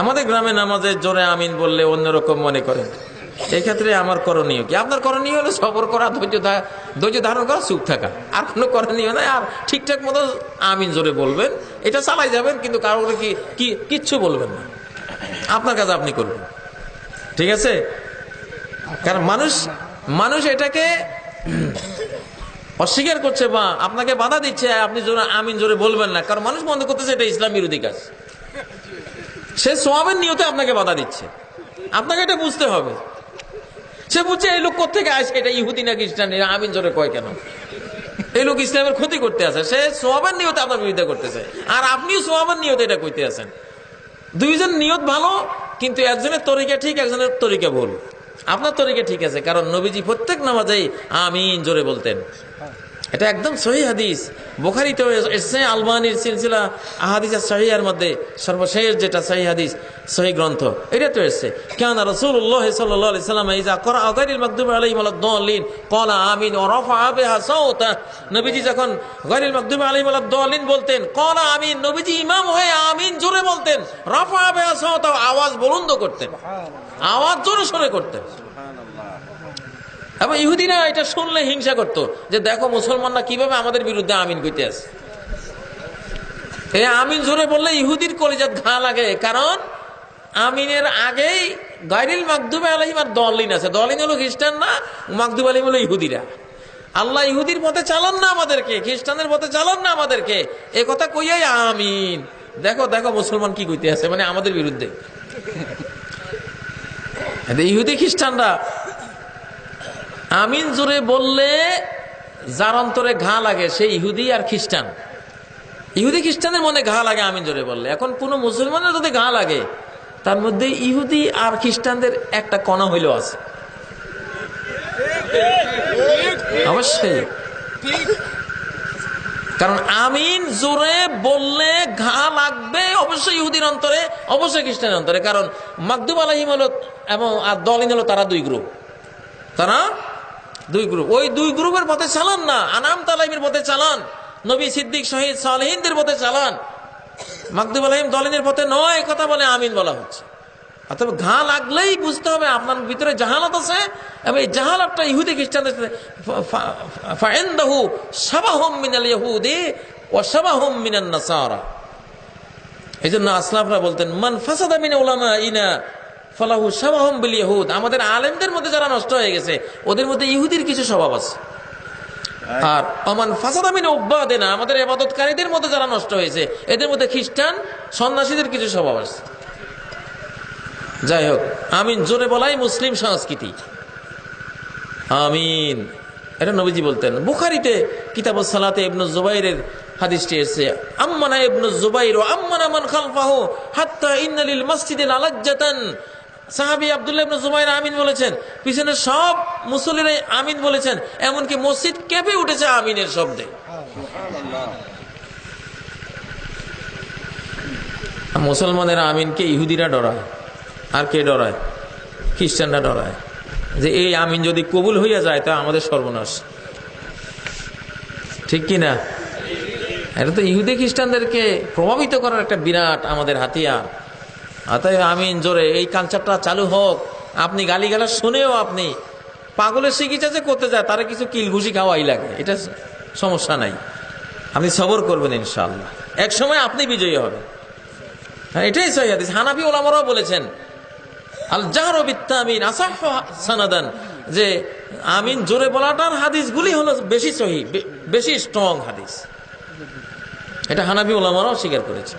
আমাদের গ্রামে নামাজের জোরে আমিন বললে অন্যরকম মনে করেন। এই ক্ষেত্রে আমার করণীয় কি? আপনার করণীয় হলো সবর করা, ধৈর্য ধৈর্য ধারণ করা চুপ থাকা। আর কোনো করণীয় নাই। আর ঠিকঠাক মতো আমিন জোরে বলবেন, এটা চালাই যাবেন, কিন্তু কারোর কি কি কিচ্ছু বলবেন না। আপনার কাজ আপনি করবেন। ঠিক আছে? কারণ মানুষ মানুষ এটাকে অস্বীকার করছে বা আপনাকে বাধা দিচ্ছে, আপনি জোরে আমিন জোরে বলবেন না। কারণ মানুষ মনে করতেছে, এটা ইসলাম বিরোধী কাজ সে সোয়াবের নিয়তে আপনাকে বাধা দিচ্ছে। আপনাকে এটা বুঝতে হবে। সে বুঝছে, এই লোক কোথেকে আসে এটা ইহুদি না খ্রিস্টান? আমিন জোরে কয় কেন? এই লোক ইসলামের ক্ষতি করতে আছে। সে সোয়াবের নিয়তে আপনার বিরুদ্ধে করতেছে। আর আপনিও সোয়াবের নিয়তে এটা কইতে আছেন। দুইজন নিয়ত ভালো, কিন্তু একজনের তরিকা ঠিক, একজনের তরিকা ভুল। আপনার তরিকা ঠিক আছে, কারণ নবীজি প্রত্যেক নামাজেই আমিন জোরে বলতেন। এটা একদম সহি হাদিস। বোখারিতে এসছে আলবানির সিলসিলা আহাদিসের সহিয়ার মধ্যে সর্বশেষ যেটা সহি হাদিস সহি গ্রন্থ এটা তো এসছে। কেন রসুল্লাহ সাল্লাহ সাল্লাম ইজা করা আগারিল মাকদুম আলাইহিম আলাদ-দাল্লিন ক্বালা আমিন ওয়া রাফা বিহা সাওতা নবীজি যখন গায়রিল মাকদুম আলাইহিম আলাদ-দাল্লিন বলতেন ক্বালা আমিন নবীজি ইমাম হয়ে আমিন জোরে বলতেন রাফা বিহা সাওতা আওয়াজ বুলন্দ করতেন। আওয়াজ জোরে সোরে করতেন এবং ইহুদিরা এটা শুনলে হিংসা করতো যে দেখো মুসলমানরা কীভাবে আমাদের বিরুদ্ধে আমিন কইতে আছে এই আমিন জোরে বললে ইহুদির কলিজাত ঘা লাগে, কারণ আমিনের আগেই গাইরিল মাকদুবে আলহিম আর দলিন আছে। দলিন হলো খ্রিস্টান না মাকদুব আলহিম হলো ইহুদিরা। আল্লাহ ইহুদির পথে চালান না আমাদেরকে খ্রিস্টানের পথে চালান না আমাদেরকে। এ কথা কইয়াই আমিন। দেখো দেখো মুসলমান কি কইতে আছে মানে আমাদের বিরুদ্ধে। ইহুদি খ্রিস্টানরা আমিন জোরে বললে যার অন্তরে ঘা লাগে, সে ইহুদি আর খ্রিস্টান। ইহুদি খ্রিস্টানের মনে ঘা লাগে আমিন জোরে বললে। এখন কোনো মুসলমানের যদি ঘা লাগে, তার মধ্যে ইহুদি আর খ্রিস্টানদের একটা কণা হইলেও আছে। অবশ্যই। কারণ আমিন জোরে বললে ঘা লাগবে অবশ্যই ইহুদির অন্তরে, অবশ্যই খ্রিস্টানের অন্তরে। কারণ মাকদুব আলহিম হলো এবং আর দলিন হলো তারা দুই গ্রুপ। তারা দুই গ্রুপ। ওই দুই গ্রুপের পথে চালান না। আনাম তালাইমের পথে চালান। নবী সিদ্দিক, শহীদ সালহিনদের পথে চালান। মাকদুব আলহিম দলিনের পথে নয়, কথা বলে আমিন বলা হচ্ছে। অথবা ঘা লাগলেই বুঝতে হবে আপনার ভিতরে জাহালাত আছে এবং এই জাহালাতটা ইহুদি খ্রিস্টানদের সাথে ফাইন্দাহু সাবাহম মিনাল ইহুদি ও সাবাহম মিনান নাসারা। এই জন্য আসলাফরা বলতেন, মান ফাসাদা মিনা উলামা ইনা ফলাহু সাবাহম বিল ইহুদ। আমাদের আলেমদের মধ্যে যারা নষ্ট হয়ে গেছে, ওদের মধ্যে ইহুদির কিছু স্বভাব আছে। আর অমান ফাসাদা মিনা উব্বাদে না আমাদের এবাদতকারীদের মধ্যে যারা নষ্ট হয়েছে, এদের মধ্যে খ্রিস্টান সন্ন্যাসীদের কিছু স্বভাব আছে। যাই হোক, আমিন, জোরে বলাই মুসলিম সংস্কৃতি। আমিন। এটা নবীজি বলতেন। বুখারিতে কিতাব সালাতে ইবনু জুবাইরের হাদিসটি এসেছে, আম্মানা ইবনু জুবাইর ও আম্মানা মান খালফাহু হাত্তা ইন্নালিল মসজিদে লালাজ্জাতান সাহাবী আবদুল্লাহ জুবাইর আমিন বলেছেন, পিছনে সব মুসল্লিরাই আমিন বলেছেন, এমনকি মসজিদ কেঁপে উঠেছে আমিনের শব্দে। মুসলমানের আমিনকে ইহুদিরা ডরায়, আর কে ডরায়? খ্রিস্টানরা ডরায়। যে এই আমিন যদি কবুল হইয়া যায়, তা আমাদের সর্বনাশ। ঠিক কি না? এটা তো ইহুদি খ্রিস্টানদেরকে প্রভাবিত করার একটা বিরাট আমাদের হাতিয়ার। অতএব আমিন, জোরে, এই কালচারটা চালু হোক। আপনি গালি গালিগালা শুনেও আপনি পাগলের চিকিৎসা যে করতে যায়, তারা কিছু কিলঘুষি খাওয়াই লাগে। এটা সমস্যা নাই। আপনি সবর করবেন ইনশাল্লাহ এক সময় আপনি বিজয়ী হবেন। হ্যাঁ এটাই সহি হাদিস। হানাফি ওলামারাও বলেছেন আল জাহর বিত্তামিন আসাহ সানাদান, যে আমিন জোরে বলাটার হাদিসগুলি হলো বেশি সহি বেশি স্ট্রং হাদিস। এটা হানাফি ওলামারাও স্বীকার করেছে